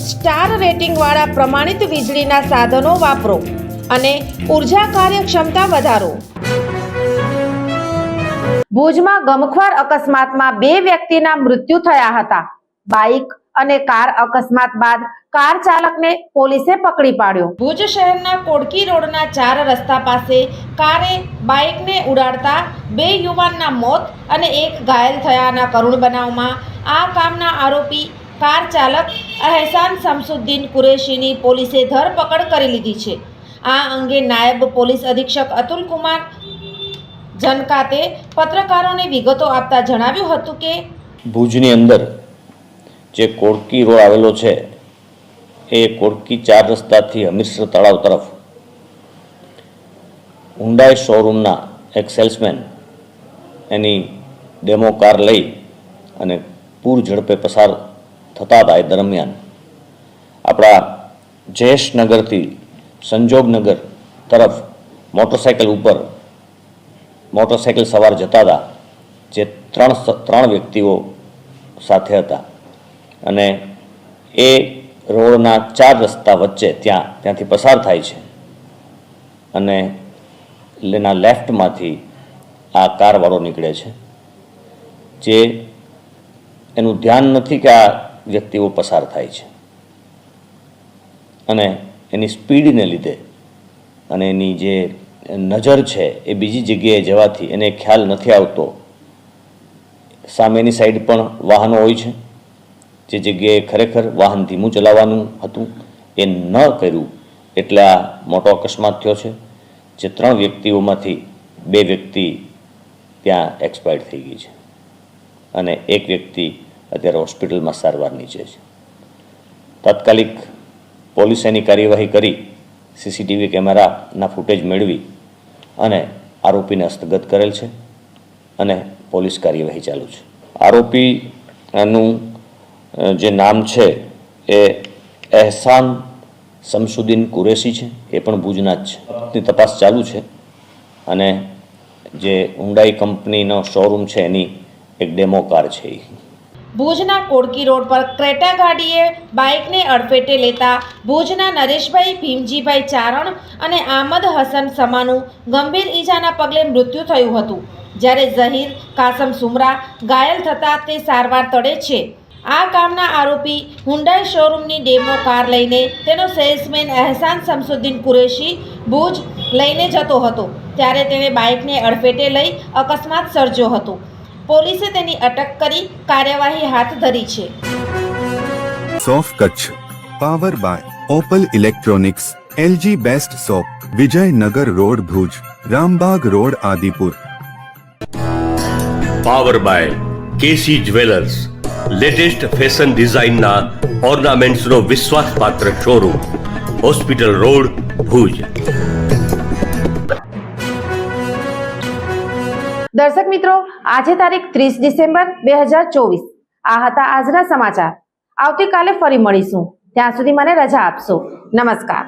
Star રેટિંગવાળા પ્રમાણિત વીજળીના સાધનો વાપરો અને ઊર્જા કાર્યક્ષમતા વધારો. ભુજમાં ગમખ્વાર અકસ્માતમાં બે વ્યક્તિના મૃત્યુ થયા હતા. બાઇક અને કાર અકસ્માત બાદ કાર ચાલકને પોલીસે પકડી પાડ્યો. ભુજ શહેરના કોડકી રોડના ચાર રસ્તા પાસે કારે બાઇકને ઉડાડતા બે યુવાનના મોત અને એક ઘાયલ થયાના કરુણ બનાવમાં આ કામના આરોપી કાર ચાલક અહેસાન શમસુદ્દીન કુરેશીની પોલીસે ધરપકડ કરી લીધી છે. આ અંગે નાયબ પોલીસ અધિક્ષક અતુલ કુમાર જનકાતે પત્રકારોને વિગતો આપતા જણાવ્યું હતું કે ભુજની અંદર જે કોડકી રોડ આવેલો છે, એ કોડકી ચાર રસ્તાથી હમીરસર તળાવ તરફ હુન્ડાઈ શોરૂમના એક સેલ્સમેન એની ડેમો કાર લઈ અને પૂર ઝડપે પસાર થતા હતા એ દરમિયાન આપણા જયેશનગરથી સંજોગનગર તરફ મોટરસાઇકલ ઉપર મોટરસાઇકલ સવાર જતા હતા, જે ત્રણ ત્રણ વ્યક્તિઓ સાથે હતા. અને એ રોડના ચાર રસ્તા વચ્ચે ત્યાં, ત્યાંથી પસાર થાય છે. અને એના લેફ્ટમાંથી આ કારવાળો નીકળે છે. જે એનું ધ્યાન નથી કે આ વ્યક્તિઓ પસાર થાય છે. અને એની સ્પીડને લીધે અને એની જે નજર છે એ બીજી જગ્યાએ જવાથી એને ખ્યાલ નથી આવતો. સામેની સાઈડ પણ વાહનો હોય છે. જે જગ્યાએ ખરેખર વાહન ધીમું ચલાવવાનું હતું એ ન કર્યું એટલે આ મોટો અકસ્માત થયો છે, જે ત્રણ વ્યક્તિઓમાંથી બે વ્યક્તિ ત્યાં એક્સપાયર્ડ થઈ ગઈ છે. અને એક વ્યક્તિ અત્યારે હોસ્પિટલમાં સારવાર નીચે છે. તાત્કાલિક પોલીસે એની કાર્યવાહી કરી, સીસીટીવી કેમેરાના ફૂટેજ મેળવી અને આરોપીને હસ્તગત કરેલ છે અને પોલીસ કાર્યવાહી ચાલુ છે. આરોપીનું જે નામ છે એ એહસાન શમસુદ્દીન કુરેશી છે. એ પણ ભુજના જ છે. તપાસ ચાલુ છે અને જે હુન્ડાઈ કંપનીનો શોરૂમ છે એની એક ડેમો કાર છે એ. ભુજના કોડકી રોડ પર ક્રેટા ગાડીએ બાઇકને અડફેટે લેતા ભુજના નરેશભાઈ ભીમજીભાઈ ચારણ અને આમદ હસન સમાનું ગંભીર ઈજાના પગલે મૃત્યુ થયું હતું. જ્યારે ઝહીર, કાસમ સુમરા ઘાયલ થતાં તે સારવાર તળે છે. આ કામના આરોપી હુંડાઈ શોરૂમની ડેમો કાર લઈને તેનો સેલ્સમેન અહેસાન શમસુદ્દીન કુરેશી ભુજ લઈને જતો હતો. ત્યારે તેણે બાઇકને અડફેટે લઈ અકસ્માત સર્જ્યો હતો. પોલીસે તેની અટક કરી કાર્યવાહી હાથ ધરી છે. સોફ Kutch. Power by Opal electronics LG best shop Vijaynagar road Bhuj Rambag road Adipur. Power by KC jewellers latest fashion ડિઝાઇનના ઓર્નામેન્ટ્સનો વિશ્વાસપાત્ર શોરૂમ હોસ્પિટલ રોડ ભુજ. દર્શક મિત્રો, આજે તારીખ ત્રીસ ડિસેમ્બર બે હજાર ચોવીસ. આ હતા આજના સમાચાર. આવતીકાલે ફરી મળીશું. ત્યાં સુધી મને રજા આપશો. નમસ્કાર.